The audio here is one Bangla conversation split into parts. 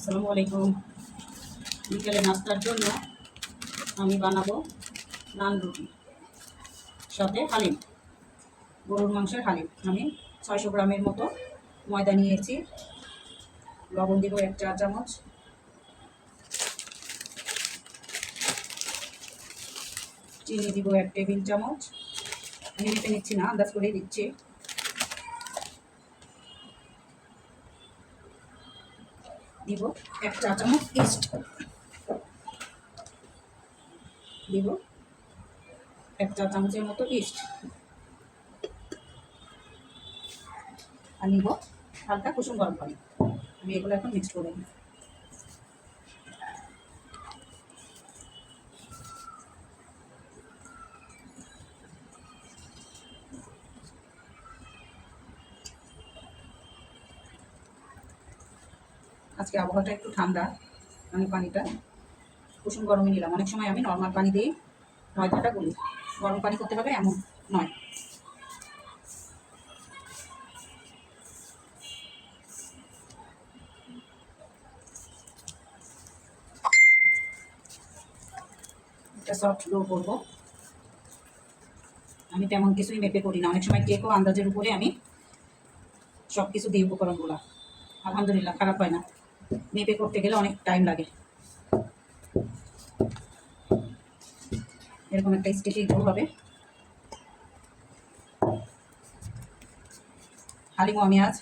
আসসালামু আলাইকুম। বিকেলে নাস্তার জন্য আমি বানাবো নান রুটি, সাথে হালিম, গরুর মাংসের হালিম। আমি ছয়শো গ্রামের মতো ময়দা নিয়েছি, লবণ দিব এক চা চামচ। চিনি দিব এক টেবিল চামচ। আমি মেপে নিচ্ছি না, আন্দাজ করেই দিচ্ছি। দিব এক চা চামচ ইস্ট দিব এক চা চামচের মতো ইস্ট আর নিব হালকা কুসুম গরম পানি। আমি এগুলো এখন মিক্স করে নিই আজকে আবহাওয়াটা একটু ঠান্ডা আমি পানিটা। কুসুম গরমে নিলাম। অনেক সময় আমি নর্মাল পানি দিয়ে ময়দাটা গুলি। গরম পানি করতে হবে এমন নয়। একটা সফট ডো করব। আমি তেমন কিছুই মেপে করি না। অনেক সময় কেকও আন্দাজের উপরে আমি সব কিছু দিই উপকরণগুলো। আলহামদুলিল্লাহ, খারাপ হয় না। মেপে করতে গেলে অনেক টাইম লাগে। এরকম একটা স্টিকি ডো হবে হালিমও আমি আজ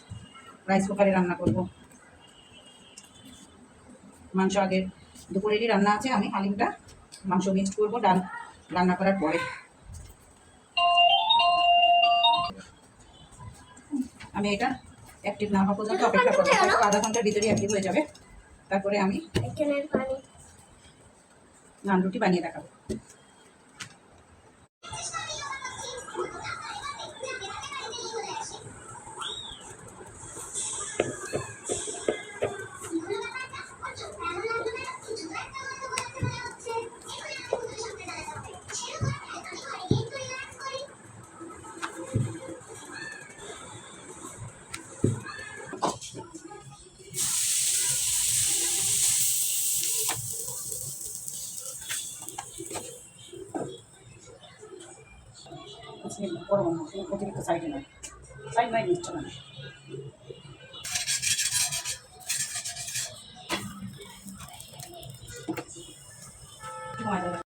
রাইস কুকারে রান্না করব। মাংস আগে দুপুরেরই রান্না আছে, আমি হালিমটা মাংস মিক্সড করব ডাল রান্না করার পরে। আমি এটা অ্যাক্টিভ না হওয়া পর্যন্ত অপেক্ষা করতে হবে আধা ঘণ্টার ভিতরে অ্যাক্টিভ হয়ে যাবে। তারপরে আমি নান রুটি বানিয়ে দেখাবো। করব না অতিরিক্ত সাইডে নয় সাইড নয় নিচ্ছে না ময়দা